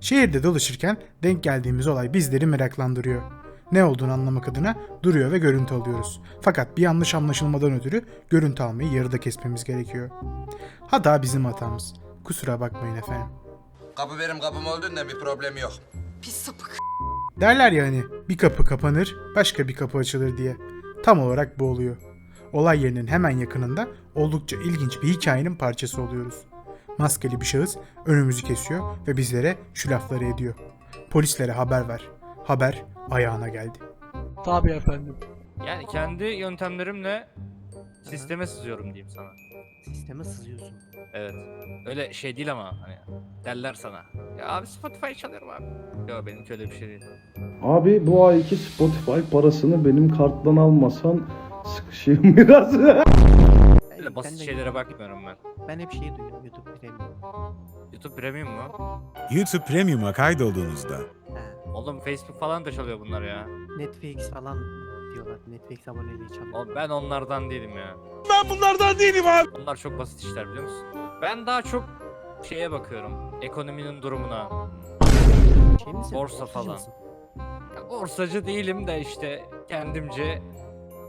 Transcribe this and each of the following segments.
Şehirde dolaşırken denk geldiğimiz olay bizleri meraklandırıyor. Ne olduğunu anlamak adına duruyor ve görüntü alıyoruz. Fakat bir yanlış anlaşılmadan ötürü görüntü almayı yarıda kesmemiz gerekiyor. Hata bizim hatamız. Kusura bakmayın efendim. Kapı benim kapım olduğunda bir problem yok. Pis sapık. Derler ya hani bir kapı kapanır, başka bir kapı açılır diye. Tam olarak bu oluyor. Olay yerinin hemen yakınında oldukça ilginç bir hikayenin parçası oluyoruz. Maskeli bir şahıs önümüzü kesiyor ve bizlere şu lafları ediyor. Polislere haber ver. Haber ayağına geldi. Tabii efendim. Yani kendi yöntemlerimle sisteme sızıyorum diyeyim sana. Sisteme sızıyorsun. Evet. Öyle şey değil ama hani derler sana. Ya abi Spotify çalıyorum abi. Yok benimki öyle bir şey değil. Abi bu ayki Spotify parasını benim karttan almasan sıkışayım biraz. Ben basit de- şeylere bakmıyorum ben. Ben hep şeyi duyuyorum YouTube Premium. YouTube Premium mu? YouTube Premium'a kaydolduğunuzda He. Oğlum Facebook falan da çalıyor bunlar ya. Netflix falan diyorlar. Netflix aboneliği çalıyor. Oğlum ben onlardan değilim ya. Ben bunlardan değilim abi. Onlar çok basit işler biliyor musun? Ben daha çok şeye bakıyorum. Ekonominin durumuna. Şey misin? borsa Borsacı falan. mısın? Ya borsacı değilim de işte kendimce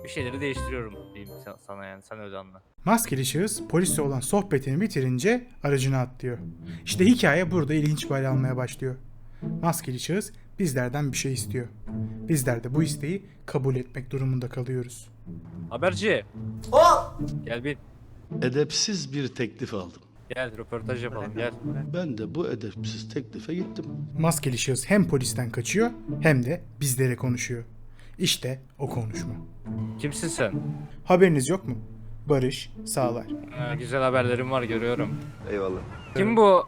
bir şeyleri değiştiriyorum diyeyim sa- sana yani sen öyle anla. Maskeli şahıs polisle olan sohbetini bitirince aracına atlıyor. İşte hikaye burada ilginç bir hal almaya başlıyor. Maskeli şahıs bizlerden bir şey istiyor. Bizler de bu isteği kabul etmek durumunda kalıyoruz. Haberci. Gel bir edepsiz bir teklif aldım. gel röportaj yapalım gel. Ben de bu edepsiz teklife gittim. Maskeli şahıs hem polisten kaçıyor hem de bizlere konuşuyor. İşte o konuşma. Kimsin sen? Haberiniz yok mu? Barış Sağlar. Ha, güzel haberlerim var görüyorum. Eyvallah. Kim bu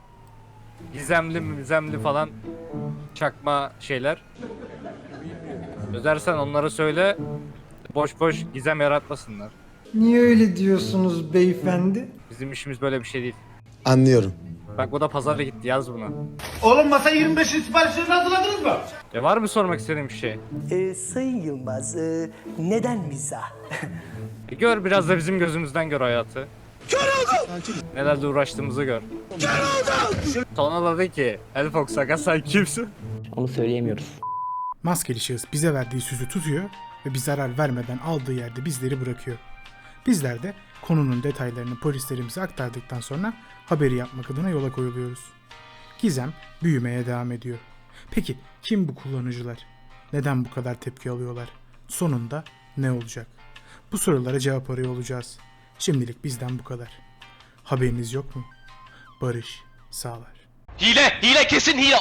gizemli mizemli falan çakma şeyler? Özersen onlara söyle. Boş boş gizem yaratmasınlar. Niye öyle diyorsunuz beyefendi? Bizim işimiz böyle bir şey değil. Anlıyorum. Bak bu da pazara gitti yaz bunu. Oğlum masa 25'in siparişlerini hazırladınız mı? E var mı sormak istediğin bir şey? Ee, Sayın Yılmaz, e, neden mizah? E gör biraz da bizim gözümüzden gör hayatı. Kör oldum! Nelerle uğraştığımızı gör. Kör oldum! Sonra dedi ki El Fox Aga sen kimsin? Onu söyleyemiyoruz. Maskeli şahıs bize verdiği sözü tutuyor ve bir zarar vermeden aldığı yerde bizleri bırakıyor. Bizler de konunun detaylarını polislerimize aktardıktan sonra haberi yapmak adına yola koyuluyoruz. Gizem büyümeye devam ediyor. Peki kim bu kullanıcılar? Neden bu kadar tepki alıyorlar? Sonunda ne olacak? Bu sorulara cevap arıyor olacağız. Şimdilik bizden bu kadar. Haberiniz yok mu? Barış Sağlar. Hile, hile kesin hile.